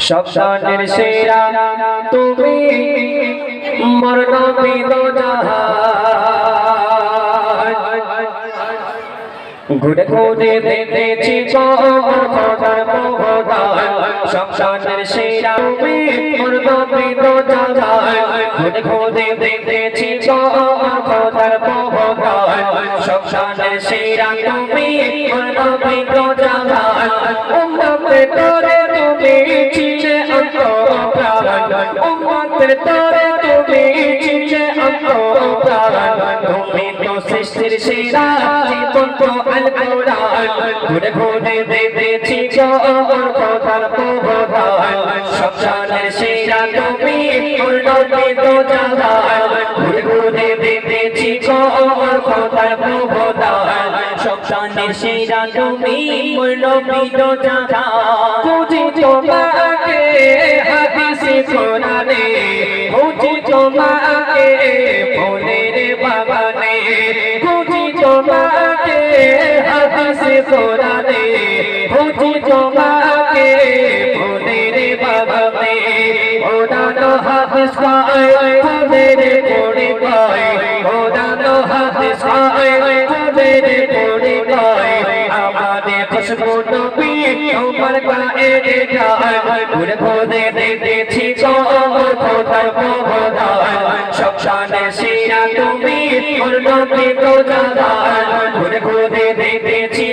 সপ্তাহের সেরা তুমি মরণ ঘুরে ঘুরে দেখেছি সপ্তাহের সেরা বিদ ঘুরে ঘুরে দেখেছি খোদার মোহদার সপ্তাহের সেরা তুমি মরণ বিদ উম্মতে তোরে তুমি চিনে অন্ত প্রাণ উম্মতের তোরে তুমি চিনে অন্ত প্রাণ তুমি তো সৃষ্টির সেরা জীবন তো আল কোরআন ঘুরে ঘুরে দেখেছি গৌর কথার প্রবোধান সবসানের সেরা তুমি তো জাগান ঘুরে দেখেছি গৌর কথার প্রবোধান সবসানের সেরা তুমি উন্নতি তো কোরআনে বুঝি তোমাকে ফোনের বাগানে। ওদানো হাদিস পায় ফোনের পড়ে পায়। ওদানো হাদিস পায় ফোনের পড়ে পায়। আমাদের খুশবু নবী তোমার গায়ে যায়। ঘুরে ঘুরে দেখেছি প্রবদান সব শিরা তুমি ওর নবী তো জানান ঘুরে ঘুরে দেখেছি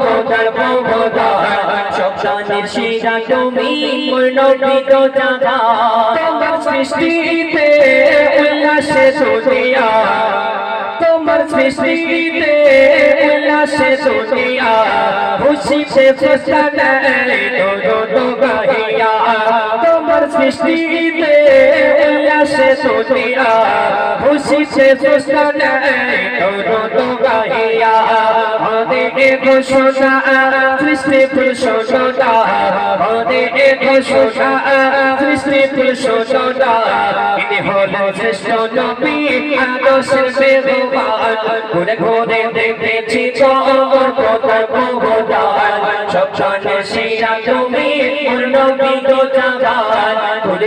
খোদার প্রবদান সব শানে শিরা তুমি ওর নবী তোমার সৃষ্টিতে উল্লাসে দো তোমার সৃষ্টিতে দুনিয়া খুশিতে ফসানা দো দো গাহিয়া হদে ঘোষণা সৃষ্টি পুরুষোটা হদে ঘোষণা সৃষ্টি পুরুষোটা ইনি হলো শ্রেষ্ঠ নবী আদর্শের বেদবান ঘুরে ঘুরে দেখেছি কথার প্রবোধান সব জানে সেরা তুমি নবী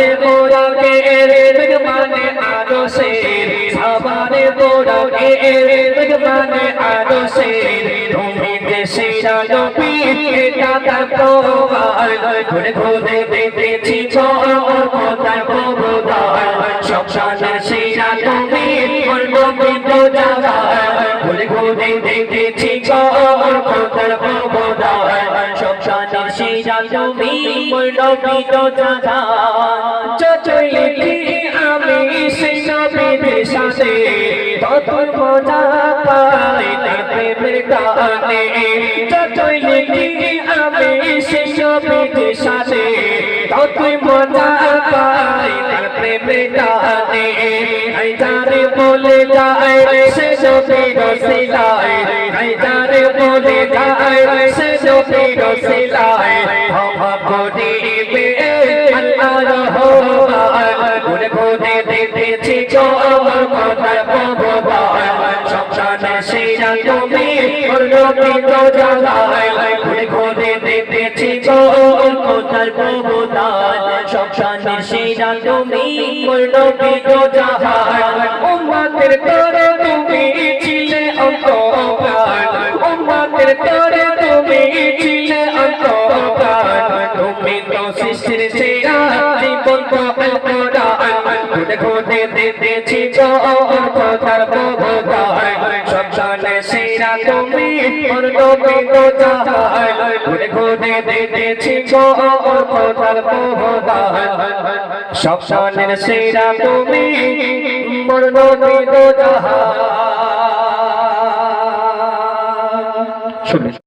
সাবারে মোরাকে বেগমানে আদর্শের সাবারে মোরাকে বেগমানে আদর্শের তুমি দেশেরা নবী এটা তার প্রবাল ঘুরে ঘুরে দেখেছি চোর কথার প্রবোধান সব সাথে সেরা তুমি নবী তো জাগান ঘুরে ঘুরে দেখেছি চোর কথার তুমি আমি সেই সাথে ততই মজা পাই তার গানে বলে যায় সে নবীর সিলাই হাইদারে বলে যায় সে নবীর সিলাই হাওয়া সংসারে সেরা তুমি নবী নবী তুমি ছিলে অন্ত উম্মতের তোরে তুমি ছিলে অন্ত তুমি তো সৃষ্টির সেরা জীবন তো কোরআন ঘুরে ঘুরে কথার প্রবোধান সব জানে সেরা তুমি মোর নবী গো জাহান ঘুরে ঘুরে খোদার প্রদান সব শানের সেরা তুমি মোর নবী গো জাহান শুনলেন